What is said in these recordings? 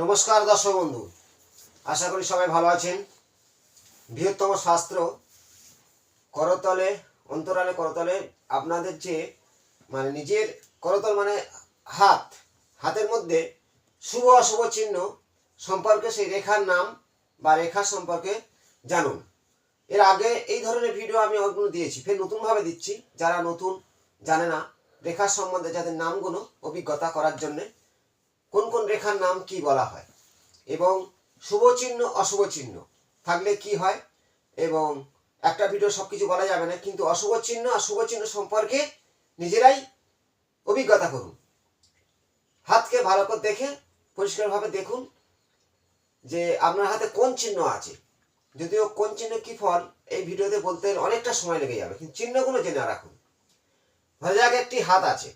নমস্কার দর্শক বন্ধু। আশা করি সবাই ভালো আছেন। বৃহত্তম শাস্ত্র করতলে, অন্তরালে করতলে আপনাদের যে মানে নিজের করতল মানে হাত, হাতের মধ্যে শুভ অশুভ চিহ্ন সম্পর্কে সেই রেখার নাম বা রেখা সম্পর্কে জানুন। এর আগে এই ধরনের ভিডিও আমি অনেকগুলো দিয়েছি, ফের নতুনভাবে দিচ্ছি। যারা নতুন জানে না রেখার সম্বন্ধে যাদের নামগুলো, অভিজ্ঞতা করার জন্যে কোন কোন রেখার নাম কি বলা হয়? এবং শুভ চিহ্ন অশুভ চিহ্ন থাকলে কি হয়? এবং একটা ভিডিও সব কিছু বলা যাবে না, কিন্তু অশুভ চিহ্ন আর শুভ চিহ্ন সম্পর্কে নিজেরাই অভিজ্ঞতা করুন। হাতকে ভালো করে দেখে, পরিষ্কারভাবে দেখুন যে আপনার হাতে কোন চিহ্ন আছে। যদিও কোন চিহ্ন কি ফল, এই ভিডিওতে বলতে অনেকটা সময় লেগে যাবে, কিন্তু চিহ্নগুলো জেনে রাখুন। ধরা যাক একটি হাত আছে।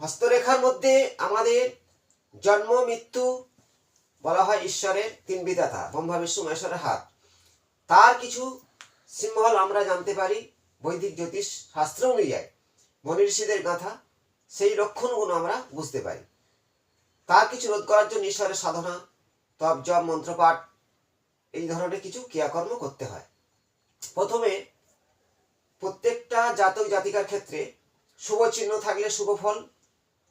হস্তরেখার মধ্যে আমাদের জন্ম, মৃত্যু বলা হয় ঈশ্বরের তিন বিধাতা ব্রহ্মা বিষ্ণু মহেশ্বরের হাত। তার কিছু সিম্বল আমরা জানতে পারি বৈদিক, জ্যোতিষ, শাস্ত্র অনুযায়ী। মনীষীদের গাঁথা, সেই লক্ষণগুলো আমরা বুঝতে পারি। তার কিছু রোধ করার জন্য ঈশ্বরের সাধনা, তপ, জপ, মন্ত্রপাঠ, এই ধরনের কিছু ক্রিয়াকর্ম করতে হয়। প্রথমে প্রত্যেকটা জাতক জাতিকার ক্ষেত্রে শুভ চিহ্ন থাকলে শুভ ফল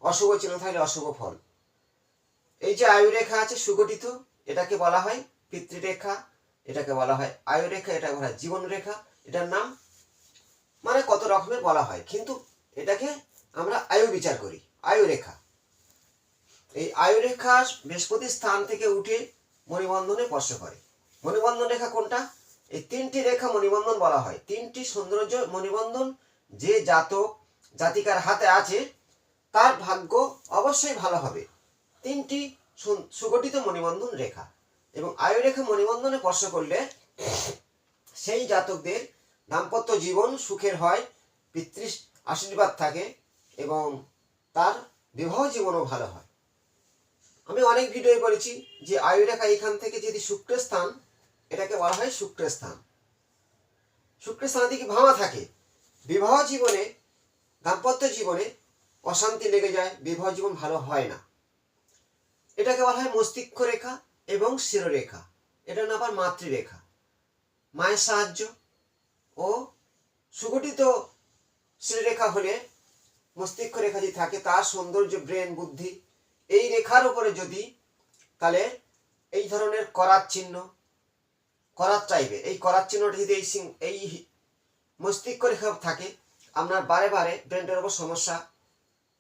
অশুভ চিহ্ন থাকলে অশুভ ফল। এই যে আয়ুরেখা আছে সুগঠিত, এটাকে বলা হয় পিতৃরেখা, এটাকে বলা হয় আয়ুরেখা এটা বলা হয় জীবন রেখা এটার নাম মানে কত রকমের বলা হয়। কিন্তু এটাকে আমরা আয়ু বিচার করি, আয়ুরেখা। এই আয়ুরেখা বৃহস্পতি স্থান থেকে উঠে মণিবন্ধনে স্পর্শ করে। মণিবন্ধন রেখা কোনটা? এই তিনটি রেখা মণিবন্ধন বলা হয়। তিনটি সৌন্দর্য মণিবন্ধন যে জাতক, জাতিকার হাতে আছে তার ভাগ্য অবশ্যই ভালো হবে। তিনটি সুগঠিত মণিবন্ধন রেখা এবং আয়ু রেখা মণিবন্ধনে স্পর্শ করলে সেই জাতকদের দাম্পত্য জীবন সুখের হয় পিতৃ আশীর্বাদ থাকে এবং তার বিবাহ জীবনও ভালো হয়। আমি অনেক ভিডিও বলেছি যে আয়ু রেখা এখান থেকে যদি শুক্রের স্থান, এটাকে বলা হয় শুক্রের স্থান। শুক্রের স্থান থেকে ভাঙা থাকে। বিবাহ জীবনে, দাম্পত্য জীবনে অশান্তি লেগে যায়, বিবাহ জীবন ভালো হয় না। এটাকে বলা হয় মস্তিষ্ক রেখা এবং শিরোরেখা। এটা না আবার মাতৃরেখা। মায়ের সাহায্য ও সুগঠিত শিরোরেখা হলে মস্তিষ্ক রেখা যদি থাকে, তার সৌন্দর্য, ব্রেন, বুদ্ধি, এই রেখার উপরে যদি তাহলে এই ধরনের করার চিহ্ন করার চাইবে। এই করার চিহ্নটা যদি এই এই মস্তিষ্ক রেখা থাকে, আপনার বারে বারে ব্রেনের উপর সমস্যা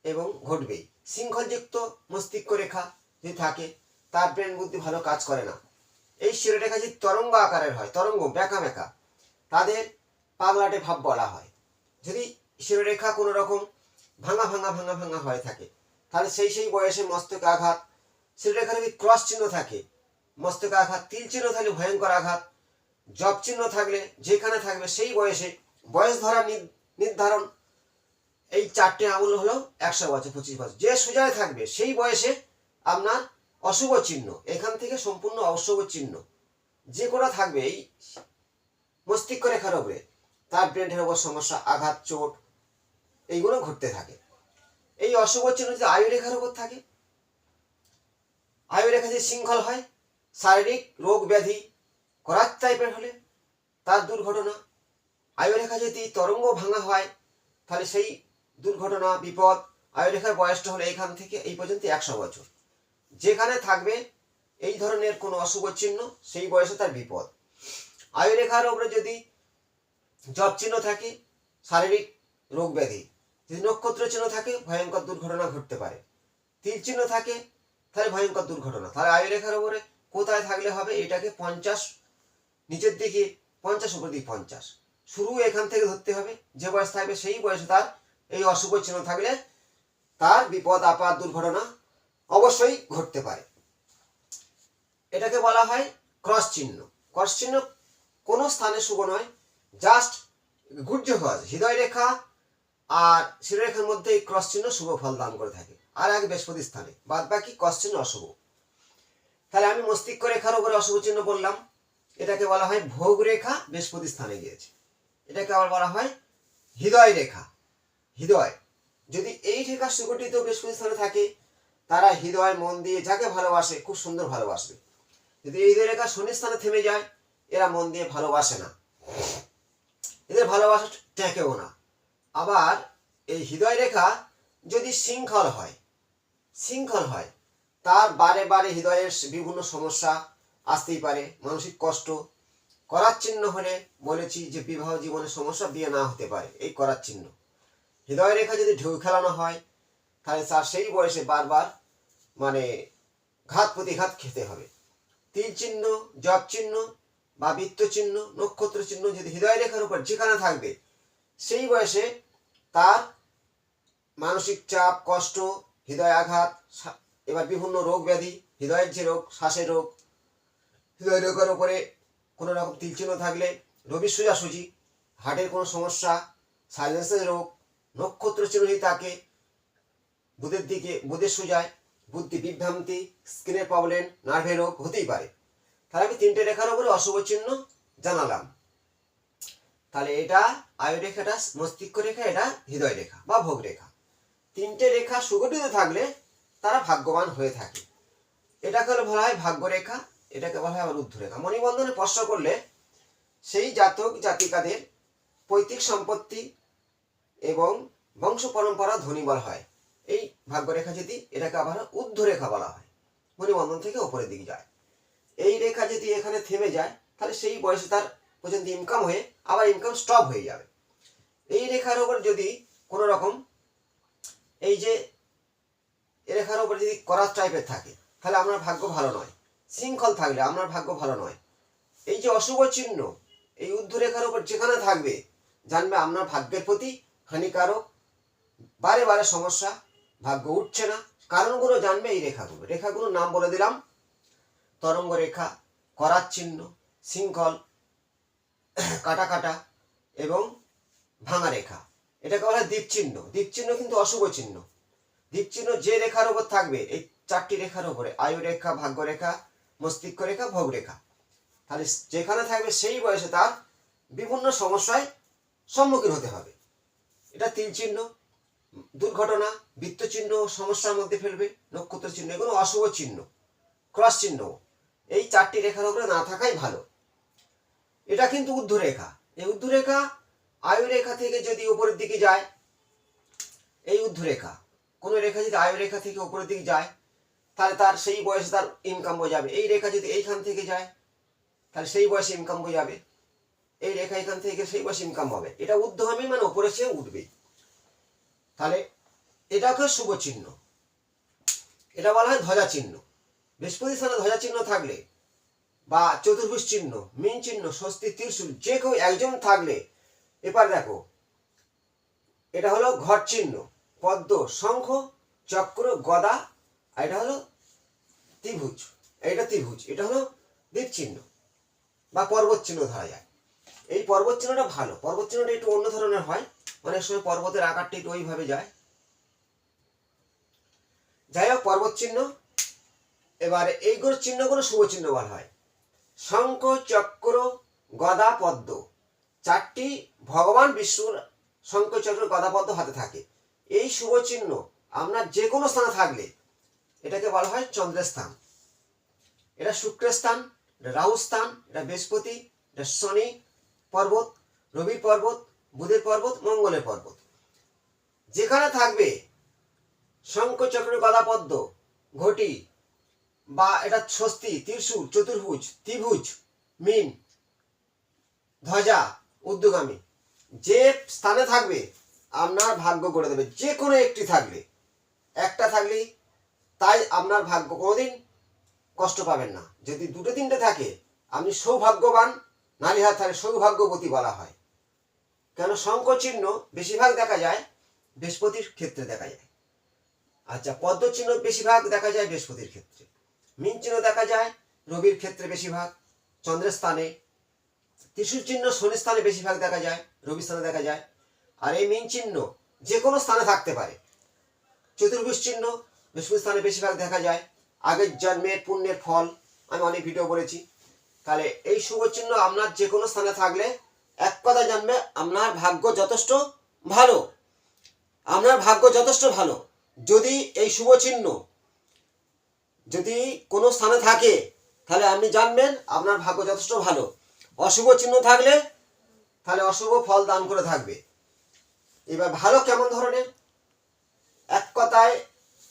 এবং ঘটবেই। শৃঙ্খলযুক্ত মস্তিষ্ক রেখা যদি থাকে, তার ব্রেন বুদ্ধি ভালো কাজ করে না। এই শিরোরেখা যদি তরঙ্গ আকারের হয়, তরঙ্গ ব্যাকা ব্যাকা তাদের পাগলাটে ভাব বলা হয়। যদি শিরোরেখা কোনো রকম ভাঙা ভাঙা ভাঙা ভাঙা হয়ে থাকে, তাহলে সেই সেই বয়সে মস্তকে আঘাত শিরোরেখা যদি ক্রস চিহ্ন থাকে মস্তকে আঘাত, তিল চিহ্ন থাকলে ভয়ঙ্কর আঘাত, জব চিহ্ন থাকলে যেখানে থাকবে সেই বয়সে বয়স ধরা নির- নির্ধারণ এই চারটে আঙুল হলো একশো বছর, পঁচিশ বছর। যে সুজায় থাকবে, সেই বয়সে আপনার অশুভ চিহ্ন, এখান থেকে সম্পূর্ণ অশুভ চিহ্ন। যে কোটা থাকবে এই মস্তিষ্ক রেখার উপরে। তার ব্রেনের ওপর সমস্যা, আঘাত, চোট, এইগুলো ঘটতে থাকে। এই অশুভ চিহ্ন যদি আয়ু রেখার উপর থাকে, আয়ু রেখা যদি শৃঙ্খল হয়, শারীরিক রোগ ব্যাধি করার টাইপের হলে তার দুর্ঘটনা। আয়ুরেখা যদি তরঙ্গ ভাঙা হয়, তাহলে সেই দুর্ঘটনা, বিপদ আয়ুরেখার বয়সটা হলো এখান থেকে এই পর্যন্ত একশো বছর। যেখানে থাকবে এই ধরনের কোনো অশুভ চিহ্ন, সেই বয়সে তার বিপদ। আয়ুরেখার উপরে যদি জব চিহ্ন থাকে, শারীরিক রোগ ব্যাধি, যদি নক্ষত্র চিহ্ন থাকে, ভয়ঙ্কর দুর্ঘটনা ঘটতে পারে। তীর চিহ্ন থাকে, তাহলে ভয়ঙ্কর দুর্ঘটনা। তাহলে আয়ুরেখার উপরে কোথায় থাকলে হবে, এটাকে পঞ্চাশ, নিচের দিকে পঞ্চাশ, উপর দিকে পঞ্চাশ। শুরু এখান থেকে ধরতে হবে, যে বয়স থাকবে সেই বয়সে তার এই অশুভ চিহ্ন থাকলে তার বিপদ আপাত দুর্ঘটনা অবশ্যই ঘটতে পারে। এটাকে বলা হয় ক্রস চিহ্ন। ক্রস চিহ্ন কোনো স্থানে শুভ নয় জাস্ট গুর্জ হজ হৃদয় রেখা আর শিরোরেখার মধ্যে এই ক্রস চিহ্ন শুভ ফল দান করে থাকে। আর এক বৃহস্পতি স্থানে, বাদ বাকি ক্রস চিহ্ন অশুভ। তাহলে আমি মস্তিষ্ক রেখার উপরে অশুভ চিহ্ন বললাম। এটাকে বলা হয় ভোগ রেখা, বৃহস্পতি স্থানে গিয়েছে। এটাকে আবার বলা হয় হৃদয় রেখা। হৃদয়। যদি এই রেখা সুগঠিত বৃহস্পতি স্থানে থাকে, তারা হৃদয়, মন দিয়ে যাকে ভালোবাসে, খুব সুন্দর ভালোবাসবে। যদি এই হৃদয় রেখা শনির স্থানে থেমে যায়, এরা মন দিয়ে ভালোবাসে না। এদের ভালোবাসা টেকেও না। আবার এই হৃদয় রেখা যদি শৃঙ্খল হয় শৃঙ্খল হয়, তার বারে বারে হৃদয়ের বিভিন্ন সমস্যা আসতেই পারে, মানসিক কষ্ট করার চিহ্ন হলে বলেছি যে বিবাহ জীবনে সমস্যা বিয়ে না হতে পারে, এই করার চিহ্ন হৃদয় রেখা যদি ঢেউ খেলানো হয়, তাহলে তার সেই বয়সে বারবার মানে ঘাত প্রতিঘাত খেতে হবে। তীর চিহ্ন জপ চিহ্ন বা বৃত্ত চিহ্ন, নক্ষত্র চিহ্ন যদি হৃদয় রেখার উপর যেখানে থাকবে, সেই বয়সে তার মানসিক চাপ, কষ্ট, হৃদয় আঘাত এবার বিভিন্ন রোগ ব্যাধি, হৃদয়ের যে রোগ, শ্বাসের রোগ, হৃদয় রোগের উপরে কোনো রকম তিল চিহ্ন থাকলে রবি সোজাসুজি, হার্টের কোনো সমস্যা, সাইলেন্সের রোগ নক্ষত্র যদি তাকে বুধের দিকে, বুধের সোজায় বুদ্ধি বিভ্রান্তি স্কিনের প্রবলেম নার্ভের রোগ হতেই পারে। তাহলে আমি তিনটে রেখার উপরে অশুভ চিহ্ন জানালাম। তাহলে এটা আয়ু রেখাটা মস্তিষ্ক রেখা, এটা হৃদয় রেখা বা ভোগ রেখা। তিনটে রেখা সুগঠিত থাকলে তারা ভাগ্যবান হয়ে থাকে। এটাকে হলো বলা হয় ভাগ্যরেখা এটাকে বলা হয় আবার রেখা। মণিবন্ধনে প্রশ্ন করলে সেই জাতক জাতিকাদের পৈতৃক সম্পত্তি এবং বংশ পরম্পরা ধনী বলা হয়। এই ভাগ্যরেখা যদি এটাকে আবার রেখা বলা হয়। মণিবন্ধন থেকে উপরের দিকে যায়। এই রেখা যদি এখানে থেমে যায়, তাহলে সেই বয়সে তার পর্যন্ত ইনকাম হয়ে, আবার ইনকাম স্টপ হয়ে যাবে। এই রেখার ওপর যদি কোনো রকম এই যে রেখার ওপর যদি করাস টাইপের থাকে, তাহলে আপনার ভাগ্য ভালো নয়। শৃঙ্খল থাকলে আপনার ভাগ্য ভালো নয়। এই যে অশুভ চিহ্ন, এই রেখার ওপর যেখানে থাকবে, জানবে আপনার ভাগ্যের প্রতি হানিকারক। বারে বারে সমস্যা, ভাগ্য উঠছে না। কারণগুলো জানবে এই রেখাগুলো। রেখাগুলোর নাম বলে দিলাম। তরঙ্গ রেখা করার চিহ্ন, শৃঙ্খল, কাটা কাটা এবং ভাঙা রেখা। এটাকে বলা হয় দ্বীপচিহ্ন। দ্বীপচিহ্ন কিন্তু অশুভ চিহ্ন। দ্বীপচিহ্ন যে রেখার উপর থাকবে, এই চারটি রেখার উপরে। আয়ু রেখা, ভাগ্য রেখা, মস্তিষ্ক রেখা, ভোগ রেখা। তাহলে যেখানে থাকবে সেই বয়সে তার বিভিন্ন সমস্যায় সম্মুখীন হতে হবে। এটা তিল চিহ্ন, দুর্ঘটনা বৃত্ত চিহ্ন সমস্যার মধ্যে ফেলবে নক্ষত্র চিহ্ন এগুলো অশুভ চিহ্ন ক্রস চিহ্ন। এই চারটি রেখার উপরে না থাকাই ভালো। এটা কিন্তু ঊর্ধ্বরেখা। এই ঊর্ধ্বরেখা আয়ু রেখা থেকে যদি উপরের দিকে যায়, এই ঊর্ধ্বরেখা, কোনো রেখা যদি আয়ু রেখা থেকে উপরের দিকে যায়, তাহলে তার সেই বয়সে তার ইনকাম যাবে। এই রেখা যদি এইখান থেকে যায়, তাহলে সেই বয়সে ইনকাম যাবে। এই রেখা এখান থেকে সেই বয়সে ইনকাম হবে। এটা ঊর্ধ্বগামী মানে উপরে সে উঠবে। তাহলে এটাকে শুভ চিহ্ন। এটা বলা হয় ধ্বজা চিহ্ন। বৃহস্পতি স্থানে ধ্বজা চিহ্ন থাকলে বা চতুর্ভুজ চিহ্ন, মিন চিহ্ন, স্বস্তি, ত্রিশূল, যে কেউ একজন থাকলে, এবার দেখো, এটা হলো ঘর চিহ্ন, পদ্ম, শঙ্খ, চক্র, গদা, আর এটা হলো ত্রিভুজ। এটা ত্রিভুজ, এটা হলো দ্বীপ চিহ্ন বা পর্বত চিহ্ন ধরা যায় এই পর্বত চিহ্নটা ভালো। পর্বত চিহ্নটা একটু অন্য ধরনের হয়। অনেক সময় পর্বতের আকারটা একটু ওইভাবে যায়। যাই হোক পর্বত চিহ্ন এবারে এইগুলো চিহ্নগুলো শুভ চিহ্ন বলা হয়। শঙ্খ, চক্র, গদা, পদ্ম। চারটি ভগবান বিষ্ণুর শঙ্খ, চক্র, গদা, পদ্ম হাতে থাকে। এই শুভ চিহ্ন আপনার যে কোনো স্থানে থাকলে এটাকে বলা হয় চন্দ্রের স্থান। এটা শুক্রের স্থান, এটা রাহুর স্থান, এটা বৃহস্পতি, এটা শনি পর্বত রবির পর্বত, বুধের পর্বত, মঙ্গলের পর্বত। যেখানে থাকবে শঙ্খ চক্র গদা পদ্ম, ঘটি, বা এটা স্বস্তি, ত্রিশূল, চতুর্ভুজ, ত্রিভুজ, মিন, ধ্বজা, উদ্যোগামী। যে স্থানে থাকবে, আপনার ভাগ্য গড়ে দেবে। যে কোনো একটি থাকলে একটা থাকলেই তাই আপনার ভাগ্য কোনোদিন কষ্ট পাবেন না। যদি দুটো তিনটে থাকে, আপনি সৌভাগ্যবান হাত থাকে সৌভাগ্যবতী বলা হয়। কেন শঙ্খ চিহ্ন বেশিরভাগ দেখা যায় বৃহস্পতির ক্ষেত্রে দেখা যায়। আচ্ছা পদ্ম চিহ্ন বেশিরভাগ দেখা যায় বৃহস্পতির ক্ষেত্রে। মিন চিহ্ন দেখা যায় রবির ক্ষেত্রে বেশিরভাগ, চন্দ্রের স্থানে। ত্রিশূল চিহ্ন শনির স্থানে বেশিরভাগ দেখা যায়, রবি স্থানে দেখা যায়। আর এই মিন চিহ্ন যে কোনো স্থানে থাকতে পারে। চতুর্ভুজ চিহ্ন বৃহস্পতি স্থানে বেশিরভাগ দেখা যায়। আগের জন্মের পুণ্যের ফল, আমি অনেক ভিডিও বলেছি। তাহলে এই শুভ চিহ্ন আপনার যে কোনো স্থানে থাকলে এক কথা জানবে আপনার ভাগ্য যথেষ্ট ভালো। আপনার ভাগ্য যথেষ্ট ভালো। যদি এই শুভ চিহ্ন যদি কোনো স্থানে থাকে, তাহলে আপনি জানবেন আপনার ভাগ্য যথেষ্ট ভালো। অশুভ চিহ্ন থাকলে তাহলে অশুভ ফল দান করে থাকবে। এবার ভালো কেমন ধরনের? এক কথায়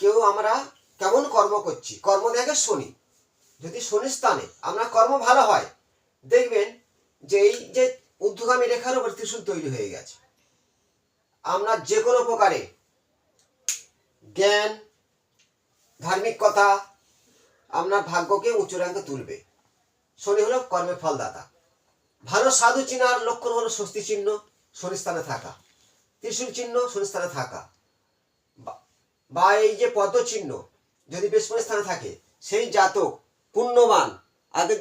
কেউ আমরা কেমন কর্ম করছি? কর্ম দেখে শনি। যদি শনি স্থানে আমরা কর্ম ভালো হয়, দেখবেন যে এই যে ঊর্ধ্বগামী রেখার উপর ত্রিশূল তৈরি হয়ে গেছে। আমরা যে কোনো প্রকারে জ্ঞান, ধার্মিক কথা আপনার ভাগ্যকে উচ্চ র্যাঙ্কে তুলবে। শনি হলো কর্মের ফলদাতা। ভালো সাধু চিনার লক্ষণ হলো স্বস্তি চিহ্ন শনি স্থানে থাকা। ত্রিশূল চিহ্ন শনি স্থানে থাকা। বা- এই যে পদ্ম চিহ্ন যদি বৃহস্পতি স্থানে থাকে, সেই জাতক পুণ্যবান।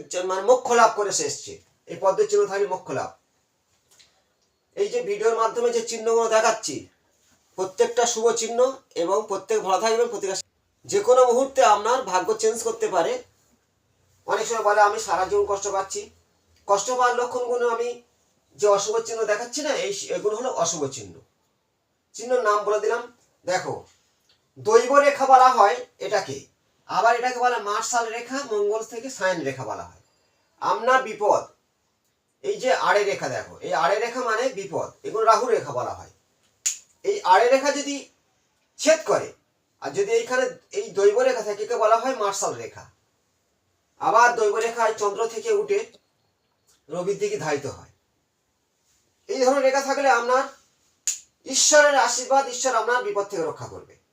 যে- মানে মোক্ষ লাভ করে সে এসছে। এই পদ্ম চিহ্ন থাকলে মোক্ষ লাভ এই যে ভিডিওর মাধ্যমে যে চিহ্নগুলো দেখাচ্ছি, প্রত্যেকটা শুভ চিহ্ন এবং প্রত্যেক ভালো থাকবেন প্রত্যেকটা যে কোনো মুহূর্তে আপনার ভাগ্য চেঞ্জ করতে পারে। অনেক সময় বলে, আমি সারা জীবন কষ্ট পাচ্ছি। কষ্ট পাওয়ার লক্ষণগুলো আমি যে অশুভ চিহ্ন দেখাচ্ছি না, এই এগুলো হলো অশুভ চিহ্ন। চিহ্নর নাম বলে দিলাম, দেখো দৈব রেখা বলা হয় এটাকে। আবার এটাকে বলা মার্শাল রেখা, মঙ্গল থেকে সায়ন রেখা বলা হয়। আপনার বিপদ, এই যে আড়ে রেখা দেখো, এই আড়ে রেখা মানে বিপদ, এগুলো রাহু রেখা বলা হয়। এই আড়ে রেখা যদি ছেদ করে, আর যদি এইখানে এই দৈব রেখা থাকে, একে বলা হয় মার্শাল রেখা। আবার দৈব রেখায় চন্দ্র থেকে উঠে রবির দিকে ধারিত হয়। এই ধরনের রেখা থাকলে আপনার ঈশ্বরের আশীর্বাদ, ঈশ্বর আপনার বিপদ থেকে রক্ষা করবে।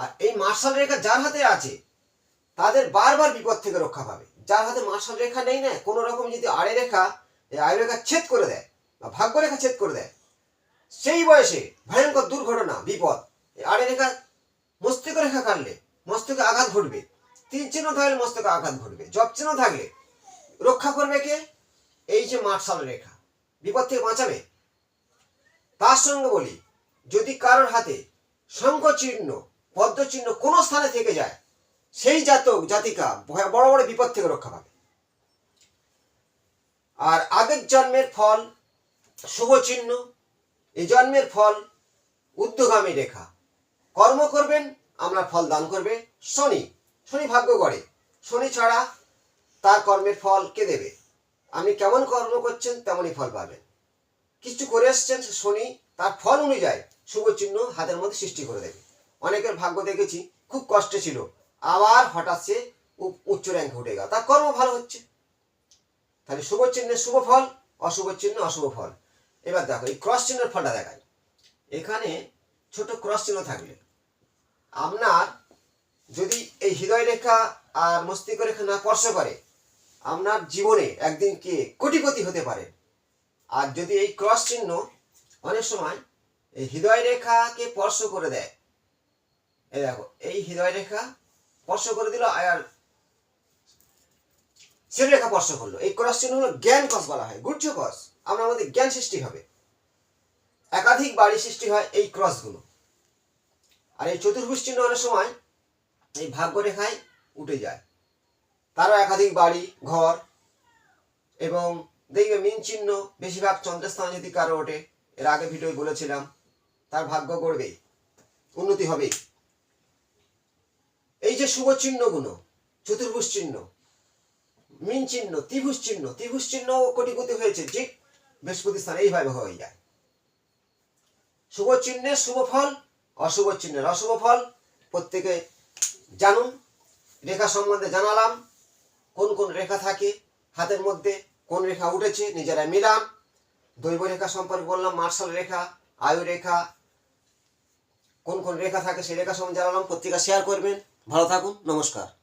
আর এই মার্শাল রেখা যার হাতে আছে, তাদের বারবার বিপদ থেকে রক্ষা পাবে। যার হাতে মার্শাল রেখা নেই না, কোনো রকম যদি আড়ে রেখা আড়ে রেখা ছেদ করে দেয়, বা ভাগ্য রেখা ছেদ করে দেয়, সেই বয়সে ভয়ঙ্কর দুর্ঘটনা, বিপদ আড়ে রেখা মস্তিষ্ক রেখা কাটলে মস্তকে আঘাত ঘটবে। তিন চিহ্ন থাকলে মস্তকে আঘাত ঘটবে। জব চিহ্ন থাকলে রক্ষা করবে কে? এই যে মার্শাল রেখা। বিপদ থেকে বাঁচাবে। তার সঙ্গে বলি, যদি কারোর হাতে শঙ্খ চিহ্ন পদ্ম চিহ্ন কোনো স্থানে থেকে যায়, সেই জাতক, জাতিকা বড় বড় বিপদ থেকে রক্ষা পাবে। আর আগের জন্মের ফল শুভ চিহ্ন, এই জন্মের ফল উদ্যোগামী রেখা। কর্ম করবেন, আমরা ফল দান করবে। শনি শনি ভাগ্য গড়ে শনি ছাড়া তার কর্মের ফল কে দেবে? আপনি কেমন কর্ম করছেন তেমনই ফল পাবেন। কিছু করে এসছেন, শনি তার ফল অনুযায়ী শুভ চিহ্ন হাতের মধ্যে সৃষ্টি করে দেবে। অনেকের ভাগ্য দেখেছি খুব কষ্টে ছিল। আবার হঠাৎ সে উচ্চ র্যাঙ্কে উঠে গেল। তার কর্ম ভালো হচ্ছে। তাহলে শুভ চিহ্নের শুভ ফল, অশুভ চিহ্ন, অশুভ ফল। এবার দেখো, এই ক্রস চিহ্নের ফলটা দেখায় এখানে ছোট ক্রস চিহ্ন থাকলে। আপনার যদি এই হৃদয় রেখা আর মস্তিষ্ক রেখা না স্পর্শ করে, আপনার জীবনে একদিন কে কোটিপতি হতে পারে। আর যদি এই ক্রস চিহ্ন অনেক সময় এই হৃদয় রেখাকে স্পর্শ করে দেয় এই দেখো, এই হৃদয় রেখা স্পর্শ করে দিল আর রেখা স্পর্শ করল। এই ক্রস চিহ্ন হলো জ্ঞান কস বলা হয়। গুচ্ছ কস আমরা আমাদের জ্ঞান সৃষ্টি হবে। একাধিক বাড়ি সৃষ্টি হয় এই ক্রসগুলো আর এই চতুর্ভুজ চিহ্ন অনেক সময় এই ভাগ্য রেখায় উঠে যায়। তারও একাধিক বাড়ি, ঘর এবং দেখবে মিন চিহ্ন, বেশিরভাগ চন্দ্রস্থানে যদি কারও ওঠে, এর আগে ভিডিও বলেছিলাম, তার ভাগ্য গড়বে উন্নতি হবে এই যে শুভ চিহ্নগুলো চতুর্ভুজ চিহ্ন, মিন চিহ্ন, ত্রিভুজ চিহ্ন ত্রিভুজ চিহ্ন কোটিপতি হয়েছে যে বৃহস্পতি স্থানে এইভাবে হয়ে যায়। শুভ চিহ্নের শুভ ফল, অশুভ চিহ্নের অশুভ ফল, প্রত্যেকে জানুন, রেখা সম্বন্ধে জানালাম, কোন কোন রেখা থাকে, হাতের মধ্যে কোন রেখা উঠেছে, নিজেরা মিলান। দৈব রেখা সম্পর্কে বললাম, মার্শাল রেখা, আয়ু রেখা, কোন কোন রেখা থাকে, সেই রেখা সম্বন্ধে জানালাম, পত্রিকা শেয়ার করবেন। ভালো থাকুন নমস্কার।